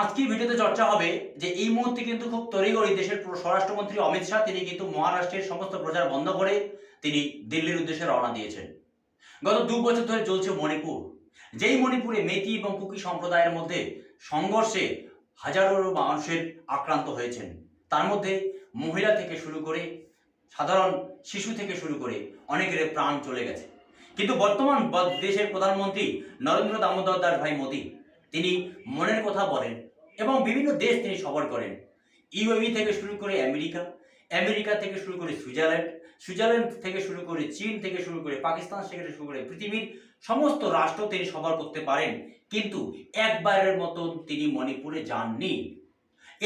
আজকের ভিডিওতে চর্চা হবে যে এই মুহূর্তে কিন্তু খুব তড়িগড়ি দেশের স্বরাষ্ট্রমন্ত্রী অমিত শাহ, তিনি কিন্তু মহারাষ্ট্রের সমস্ত প্রচার বন্ধ করে তিনি দিল্লির উদ্দেশ্যে রওনা দিয়েছেন। গত দু বছর ধরে চলছে মণিপুর। যেই মণিপুরে মেতি এবং কুকি সম্প্রদায়ের মধ্যে সংঘর্ষে হাজারো মানুষের আক্রান্ত হয়েছেন। তার মধ্যে মহিলা থেকে শুরু করে সাধারণ শিশু থেকে শুরু করে অনেকের প্রাণ চলে গেছে। কিন্তু বর্তমান দেশের প্রধানমন্ত্রী নরেন্দ্র দামোদর দাস ভাই মোদী তিনি মনের কথা বলেন এবং বিভিন্ন দেশ তিনি সফর করেন। ইউএই থেকে শুরু করে আমেরিকা আমেরিকা থেকে শুরু করে সুইজারল্যান্ড সুইজারল্যান্ড থেকে শুরু করে চীন থেকে শুরু করে পাকিস্তান থেকে শুরু করে পৃথিবীর সমস্ত রাষ্ট্র তিনি সফর করতে পারেন। কিন্তু একবারের মতন তিনি মণিপুরে যাননি।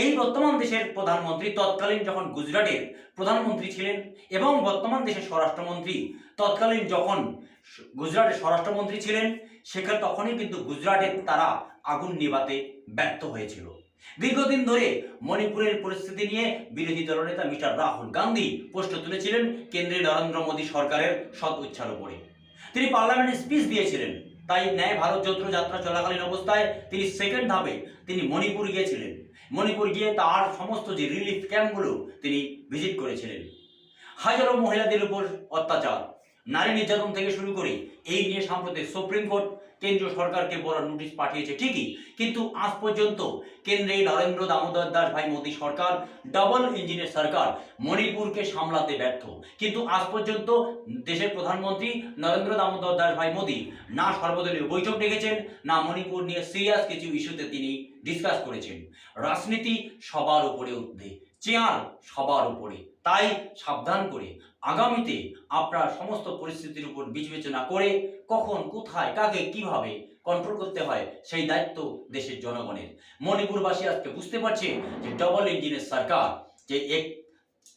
এই বর্তমান দেশের প্রধানমন্ত্রী তৎকালীন যখন গুজরাটের প্রধানমন্ত্রী ছিলেন এবং বর্তমান দেশের স্বরাষ্ট্রমন্ত্রী, তৎকালীন যখন গুজরাটের স্বরাষ্ট্রমন্ত্রী ছিলেন, সেখানে তখনই কিন্তু গুজরাটের তারা আগুন নেভাতে ব্যর্থ হয়েছিল। দীর্ঘদিন ধরে মণিপুরের পরিস্থিতি নিয়ে বিরোধী দলনেতা মিস্টার রাহুল গান্ধী প্রশ্ন তুলেছিলেন কেন্দ্রে নরেন্দ্র মোদী সরকারের সৎ ইচ্ছার উপরে তিনি পার্লামেন্টে স্পিচ দিয়েছিলেন। তাই ন্যায় ভারত যন্ত্র যাত্রা চলাকালীন অবস্থায় তিনি সেকেন্ড ধাপে তিনি মণিপুর গিয়েছিলেন। মণিপুর গিয়ে তার সমস্ত যে রিলিফ ক্যাম্পগুলো তিনি ভিজিট করেছিলেন। হাজারো মহিলাদের উপর অত্যাচার। নারী নির্যাতন থেকে শুরু করে এই নিয়ে সাম্প্রতিক সুপ্রিম কোর্ট কেন্দ্রীয় সরকারকে বড় নোটিশ পাঠিয়েছে ঠিকই। কিন্তু আজ পর্যন্ত কেন্দ্রে নরেন্দ্র দামোদর দাস ভাই মোদী সরকার ডাবল ইঞ্জিনের সরকার মণিপুরকে সামলাতে ব্যর্থ। কিন্তু আজ পর্যন্ত দেশের প্রধানমন্ত্রী নরেন্দ্র দামোদর দাস ভাই মোদী না সর্বদলীয় বৈঠক ডেকেছেন, না মণিপুর নিয়ে সিরিয়াস কিছু ইস্যুতে তিনি ডিসকাস করেছেন। রাজনীতি সবার উপরে উঠবে। চেয়ার সবার উপরে তাই সাবধান করে আগামীতে আপনার সমস্ত পরিস্থিতির উপর বিবেচনা করে কখন কোথায় কাকে কিভাবে কন্ট্রোল করতে হয় সেই দায়িত্ব দেশের জনগণের মণিপুরবাসী আজকে বুঝতে পারছে যে ডবল इंजन सरकार যে এক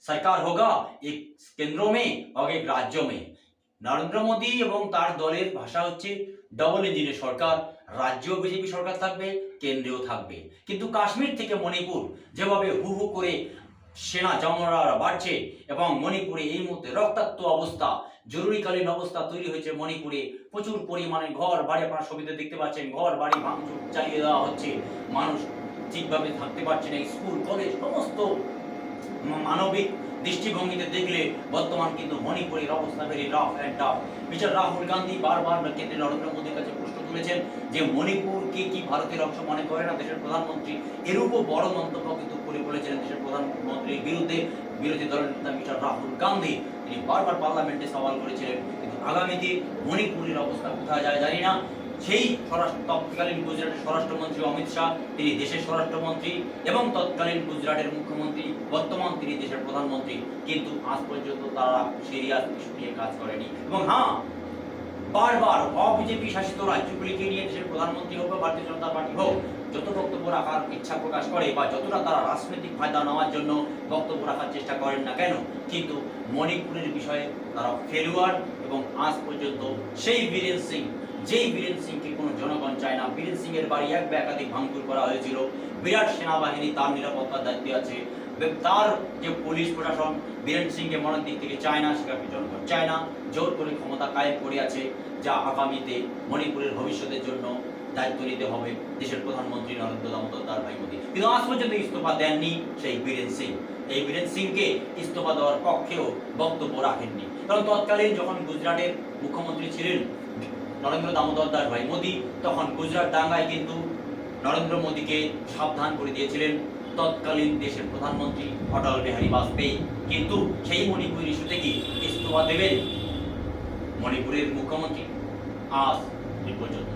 সরকার হোগা এক কেন্দ্র মে और एक রাজ্য মে নরেন্দ্র মোদী এবং তার দলের ভাষা হচ্ছে ডবল ইঞ্জিনের সরকার, রাজ্যেও বিজেপি সরকার থাকবে, কেন্দ্রেও থাকবে। কিন্তু কাশ্মীর থেকে মণিপুর, যেভাবে হু হু করে সেনা জমরা বাড়ছে এবং মণিপুরে এই মুহূর্তে রক্তাক্ত অবস্থা, জরুরিকালীন অবস্থা তৈরি হয়েছে মণিপুরে। প্রচুর পরিমাণে ঘর, বাড়ি আপনারা ছবিতে দেখতে পাচ্ছেন, ঘর, বাড়ি ভাঙচুর চালিয়ে দেওয়া হচ্ছে। মানুষ ঠিকভাবে থাকতে পারছে না, স্কুল, কলেজ, সমস্ত মানবিক দৃষ্টিভঙ্গিতে দেখলে বর্তমান কিন্তু মণিপুরের অবস্থা very rough and tough mister Rahul Gandhi বারবার কেন্দ্রে নরেন্দ্র মোদীর কাছে প্রশ্ন তুলেছেন যে মণিপুরকে কি ভারতের অংশ মনে করে না? দেশের প্রধানমন্ত্রী এরূপও বড় মন্তব্য কিন্তু করে বলেছিলেন দেশের প্রধানমন্ত্রীর বিরুদ্ধে বিরোধী দলের নেতা মিস্টার রাহুল গান্ধী। তিনি বারবার পার্লামেন্টে সওয়াল করেছিলেন, কিন্তু আগামীতে মণিপুরের অবস্থা কোথায় যায় জানি না। সেই তৎকালীন গুজরাটের স্বরাষ্ট্রমন্ত্রী অমিত শাহ, তিনি দেশের স্বরাষ্ট্রমন্ত্রী এবং তৎকালীন গুজরাটের মুখ্যমন্ত্রী, বর্তমান তিনি দেশের প্রধানমন্ত্রী। কিন্তু আজ পর্যন্ত তারা সিরিয়াস ইস্যু নিয়ে কাজ করেনি। এবং হ্যাঁ বারবার অবিজেপি শাসিত রাজ্যগুলিকে নিয়ে দেশের প্রধানমন্ত্রী হোক বা ভারতীয় জনতা পার্টি হোক, যত বক্তব্য রাখার ইচ্ছা প্রকাশ করে বা যতটা তারা রাজনৈতিক ফায়দা নেওয়ার জন্য বক্তব্য রাখার চেষ্টা করেন না কেন, কিন্তু মণিপুরের বিষয়ে তারা ফেলুয়ার এবং আজ পর্যন্ত সেই বীরেন সিং যেই বীরেন সিংকে কোনো জনগণ চায় না। বীরেন সিং এর বাড়ি এক একাধিক ভাঙচুর করা হয়েছিল। বিরাট সেনাবাহিনী তার নিরাপত্তার দায়িত্বে আছে। তার যে পুলিশ প্রশাসন, বীরেন সিংকে মনের দিক থেকে চায় না সেটাকে জনগণ চায় না। জোর করে ক্ষমতা কায়েম করে আছে, যা আগামীতে মণিপুরের ভবিষ্যতের জন্য দায়িত্ব নিতে হবে দেশের প্রধানমন্ত্রী নরেন্দ্র দামোদর দাস ভাই মোদী কিন্তু আজ পর্যন্ত ইস্তফা দেননি সেই বীরেন সিং। এই বীরেন সিংকে ইস্তফা দেওয়ার পক্ষেও বক্তব্য রাখেননি। কারণ তৎকালীন যখন গুজরাটের মুখ্যমন্ত্রী ছিলেন নরেন্দ্র দামোদর দাস ভাই মোদী তখন গুজরাট, দাঙ্গায় কিন্তু নরেন্দ্র মোদীকে সাবধান করে দিয়েছিলেন। তৎকালীন দেশের প্রধানমন্ত্রী অটল বিহারী বাজপেয়ী কিন্তু সেই মণিপুর ইস্যুতে কি ইস্তফা দেবেন? মণিপুরের মুখ্যমন্ত্রী আজ পর্যন্ত।